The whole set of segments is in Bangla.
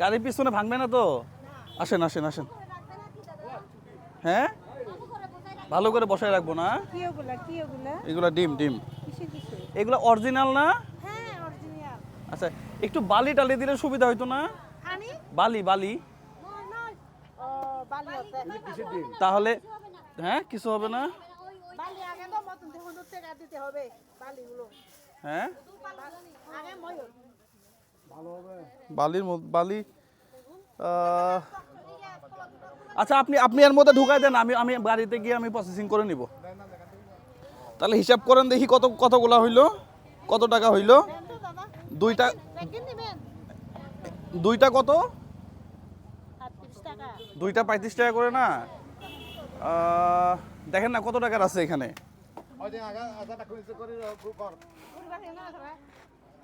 গাড়ির পিছনে ভাঙবে না তো? আসেন আসেন আসেন। হ্যাঁ? ভালো করে বসায় রাখব না? এগুলা ডিম ডিম। এগুলো অরিজিনাল না? হ্যাঁ আচ্ছা একটু বালি টালি দিলে সুবিধা হইতো না? বালি বালি। তাহলে হ্যাঁ কিছু হবে না? বালি আগে তো মতন দেখুন টাকা দিতে হবে বালিগুলো। হ্যাঁ? বালির বালি আচ্ছা আপনি আপনি এর মধ্যে ঢুকাই দেন, আমি আমি গাড়িতে গিয়ে আমি প্রসেসিং করে নিব। তাহলে হিসাব করেন দেখি কত, কতগুলা হইল, কত টাকা হইল। দুইটা দুইটা কত? দুইটা পঁয়ত্রিশ টাকা করে না? দেখেন না কত টাকার আছে এখানে।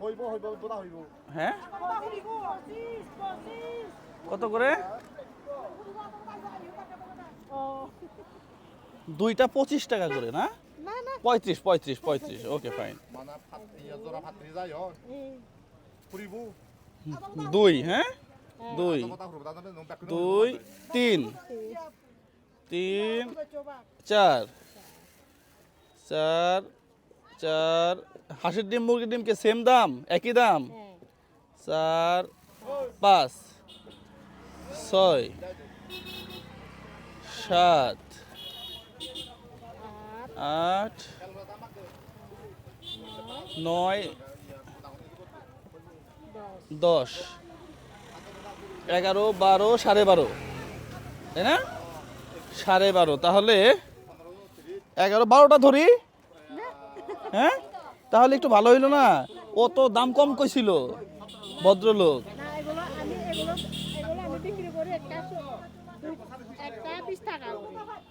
হইব হইব হইব। হ্যাঁ? কত করে? দুইটা পঁচিশ টাকা করে না? পঁয়ত্রিশ পঁয়ত্রিশ পঁয়ত্রিশ। ওকে ফাইন দুই হ্যাঁ? দুই। দুই তিন। তিন চার চার চার হাঁসের ডিম মুরগির ডিম কে সেম দাম একই দাম? হ্যাঁ। চার পাঁচ ছয় সাত আট নয় দশ দশ এগারো বারো সাড়ে বারো। তাই না? সাড়ে বারো। তাহলে এগারো বারোটা ধরি। হ্যাঁ? তাহলে একটু ভালো হইল না? ও তো দাম কম কইছিল ভদ্রলোক।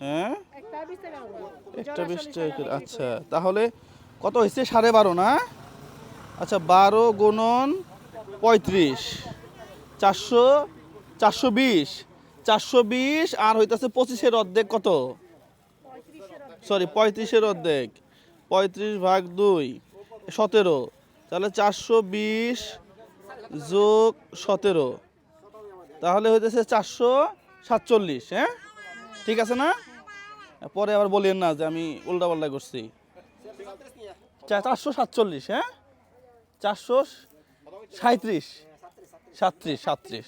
হ্যাঁ? একটা বিশ টাকা আচ্ছা। তাহলে কত হয়েছে সাড়ে বারো না? আচ্ছা বারো গুণন পঁয়ত্রিশ। চারশো চারশো বিশ। চারশো বিশ আর হইতাছে পঁচিশের অর্ধেক কত? সরি পঁয়ত্রিশের অর্ধেক। পঁয়ত্রিশ ভাগ দুই, সতেরো। তাহলে চারশো বিশ যোগ সতেরো। তাহলে হইতেছে চারশো সাতচল্লিশ হ্যাঁ? ঠিক আছে না? পরে আবার বলেন না যে আমি উল্টা উল্টাপাল্টা করছি। চারশো সাতচল্লিশ হ্যাঁ? চারশো সাঁত্রিশ সাতত্রিশ সাতত্রিশ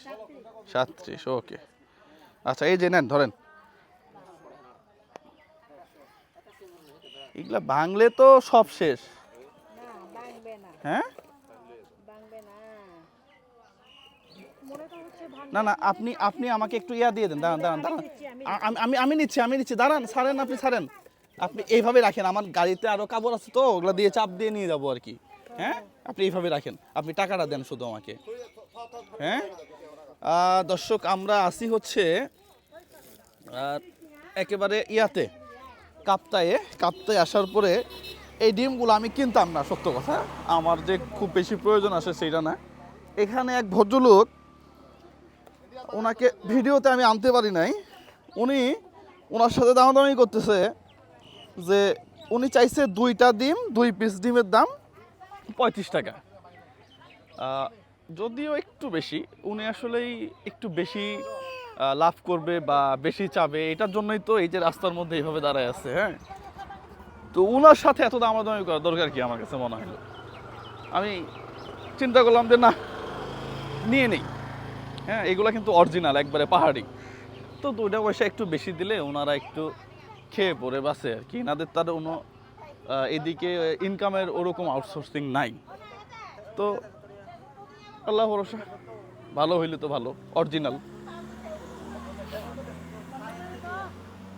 সাতত্রিশ ওকে। আচ্ছা এই যে নেন, ধরেন। এগুলা বাংলে তো সব শেষ। না না। হ্যাঁ? না। না আপনি আপনি আমাকে একটু ইয়া দিয়ে দেন দাঁড়ান দাঁড়ান দাঁড়ান। আমি আমি নিচ্ছি আমি নিচ্ছি দাঁড়ান ছাড়েন আপনি ছাড়েন। আপনি এইভাবে রাখেন আমার গাড়িতে আরও কাপড় আছে তো ওগুলো দিয়ে চাপ দিয়ে নিয়ে যাব আর কি। হ্যাঁ? আপনি এইভাবে রাখেন আপনি টাকাটা দেন শুধু আমাকে। হ্যাঁ? দর্শক আমরা আসি হচ্ছে আর একেবারে ইয়াতে। কাপ্তায়ে কাপ্তায় আসার পরে এই ডিমগুলো আমি কিনতাম না, সত্য কথা। আমার যে খুব বেশি প্রয়োজন আসে সেইটা না। এখানে এক ভদ্রলোক, ওনাকে ভিডিওতে আমি আনতে পারি নাই। উনি ওনার সাথে দামাদামি করতেছে যে উনি চাইছে দুইটা ডিম, দুই পিস ডিমের দাম পঁয়ত্রিশ টাকা। যদিও একটু বেশি, উনি আসলেই একটু বেশি লাভ করবে বা বেশি চাবে, এটার জন্যই তো এই যে রাস্তার মধ্যে এইভাবে দাঁড়ায় আছে হ্যাঁ? তো ওনার সাথে এত দামাদামি করা দরকার কি আমার কাছে মনে হলো আমি চিন্তা করলাম যে না, নিয়ে নেই হ্যাঁ এগুলো কিন্তু অরিজিনাল একবারে পাহাড়ি। তো দুইটা পয়সা একটু বেশি দিলে ওনারা একটু খেয়ে পড়ে বাসে আর কি। এনাদের তার কোনো এদিকে ইনকামের ওরকম আউটসোর্সিং নাই। তো আল্লাহ ভরসা, ভালো হইলে তো ভালো অরিজিনাল